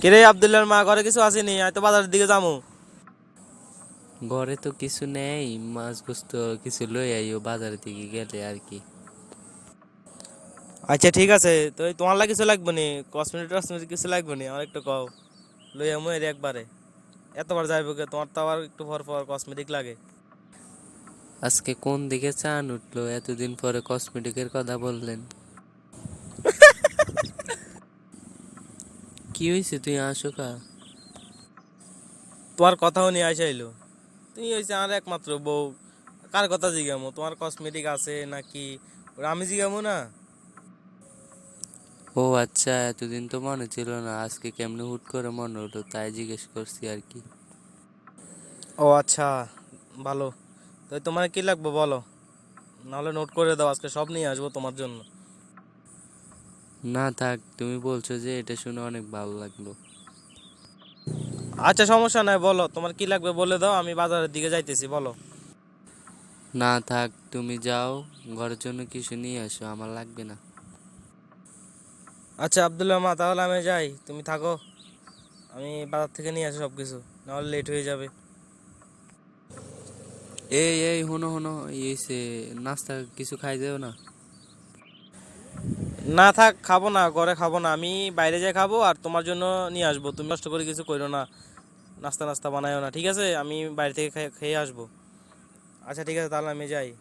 কিরে আবদুল্লার মা ঘরে কিছু আসেনি? আমি তো বাজারের দিকে যাব। ঘরে তো কিছু নেই মাছ গোস্ত কিছু লই আইও বাজারের দিকে গেলে আর কি। আচ্ছা ঠিক আছে। তো এই তোমার লাগে কিছু লাগবে নি? কসমেটিক টসমেটিক কিছু লাগবে নি? আমার একটু কও। লই আমু এর একবারে। এতবার যাইব কে? তোমার তো আবার একটু পর পর কসমেটিক লাগে। আজকে কোন দিকে চান উঠল? এতদিন পরে কসমেটিকের কথা বললেন। কি হয়েছে তুই আসো কা? তোমার কথাও নিয়ে আইসাইলো তুমি হয়েছে আমার একমাত্র বউ। কার কথা জিগামো? তোমার কসমেটিক আছে নাকি? আমি জিগামো না? ও আচ্ছা এতদিন তো মনে ছিল না আজকে কেমনে হুট করে মনে হলো তাই জিজ্ঞেস করছি আর কি। ও আচ্ছা ভালো। তো তোমার কি লাগবে বলো? নাহলে নোট করে দাও আজকে সব নিয়ে আসব তোমার জন্য। না থাক তুমি বলছো যে এটা শুনে অনেক ভালো লাগল। আচ্ছা সমস্যা নাই বলো। তোমার কি লাগবে বলে দাও আমি বাজারের দিকে যাইতেছি বলো। না থাক তুমি যাও ঘরের জন্য কিছু নিয়ে আসো আমার লাগবে না। আচ্ছা আবদুল্লাহ মা তাহলে আমি যাই তুমি থাকো। আমি বাজার থেকে নিয়ে আসি সব কিছু নাহলে লেট হয়ে যাবে। এই এই হনো হুনো এই সে নাস্তা কিছু খাই যাও না। না থাক, খাব না, ঘরে খাব না, আমি বাইরে যাই খাব আর তোমার জন্য নিয়ে আসব। তুমি কষ্ট করে কিছু করো না, নাস্তা নাস্তা বানায়ও না, ঠিক আছে? আমি বাইরে থেকে খেয়ে- আসব। আচ্ছা ঠিক আছে, তাহলে আমি যাই।